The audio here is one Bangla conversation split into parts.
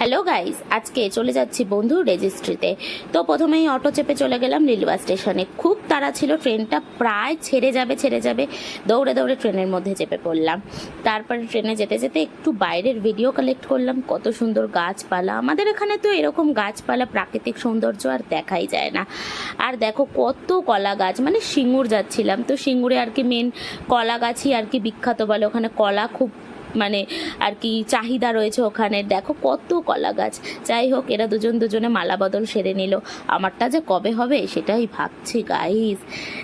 হ্যালো গাইস আজকে চলে যাচ্ছি বন্ধুর রেজিস্ট্রিতে তো প্রথমেই অটো চেপে চলে গেলাম রেলওয়ে স্টেশনে। খুব তাড়া ছিল, ট্রেনটা প্রায় ছেড়ে যাবে ছেড়ে যাবে। দৌড়ে দৌড়ে ট্রেনের মধ্যে চেপে পড়লাম। তারপরে ট্রেনে যেতে যেতে একটু বাইরের ভিডিও কালেক্ট করলাম। কত সুন্দর গাছপালা। আমাদের এখানে তো এরকম গাছপালা, প্রাকৃতিক সৌন্দর্য আর দেখাই যায় না। আর দেখো কত কলা গাছ। মানে সিঙ্গুর যাচ্ছিলাম। তো সিঙ্গুরে আর কি মেন কলা গাছই আর কি বিখ্যাত বলে। ওখানে কলা খুব মানে আর কি চাহিদা রয়েছে ওখানে। দেখো কত কলা গাছ। যাই হোক, এরা দুজন দুজনে মালা বদল সেরে নিল। আমারটা যে কবে হবে সেটাই ভাবছি গাইস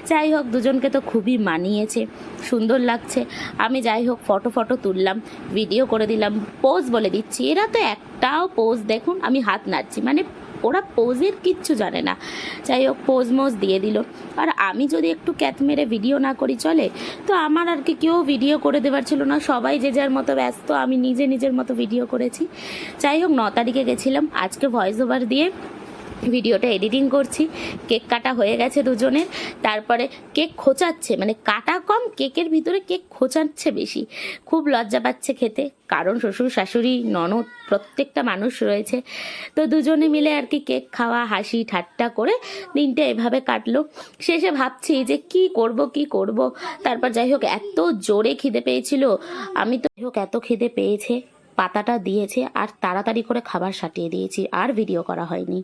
যাই হোক, দুজনকে তো খুবই মানিয়েছে। সুন্দর লাগছে। আমি যাই হোক, ফটো ফটো তুললাম ভিডিও করে দিলাম পোজ বলে দিচ্ছি। এরা তো একটাও পোজ দেখুন, আমি হাত নাড়ছি। মানে ওরা পোজের কিচ্ছু জানে না। যাই হোক পোজ মোজ দিয়ে দিল। আর আমি যদি একটু ক্যাত মেরে ভিডিও না করি চলে, তো আমার আর কি কেউ ভিডিও করে দেওয়ার ছিল না। সবাই যে যার মতো ব্যস্ত, আমি নিজে নিজের মতো ভিডিও করেছি। যাই হোক, ন তারিখে গেছিলাম। আজকে ভয়েস ওভার দিয়ে ভিডিওটা এডিটিং করছি। কেক কাটা হয়ে গেছে দুজনের। তারপরে কেক খোঁচাচ্ছে মানে কাটা কম, কেকের ভিতরে কেক খোঁচাচ্ছে বেশি। খুব লজ্জা পাচ্ছে খেতে, কারণ শ্বশুর, শাশুড়ি, ননদ, প্রত্যেকটা মানুষ রয়েছে। তো দুজনে মিলে আর কি কেক খাওয়া, হাসি, ঠাট্টা করে দিনটা এভাবে কাটলো। শেষে ভাবছি যে কি করব কি করব? তারপর যাই হোক, এত জোরে খিদে পেয়েছিল। আমি তো হোক, এত খিদে পেয়েছে, পাতাটা দিয়েছে, আর তাড়াতাড়ি করে খাবার সাটিয়ে দিয়েছি, আর ভিডিও করা হয়নি।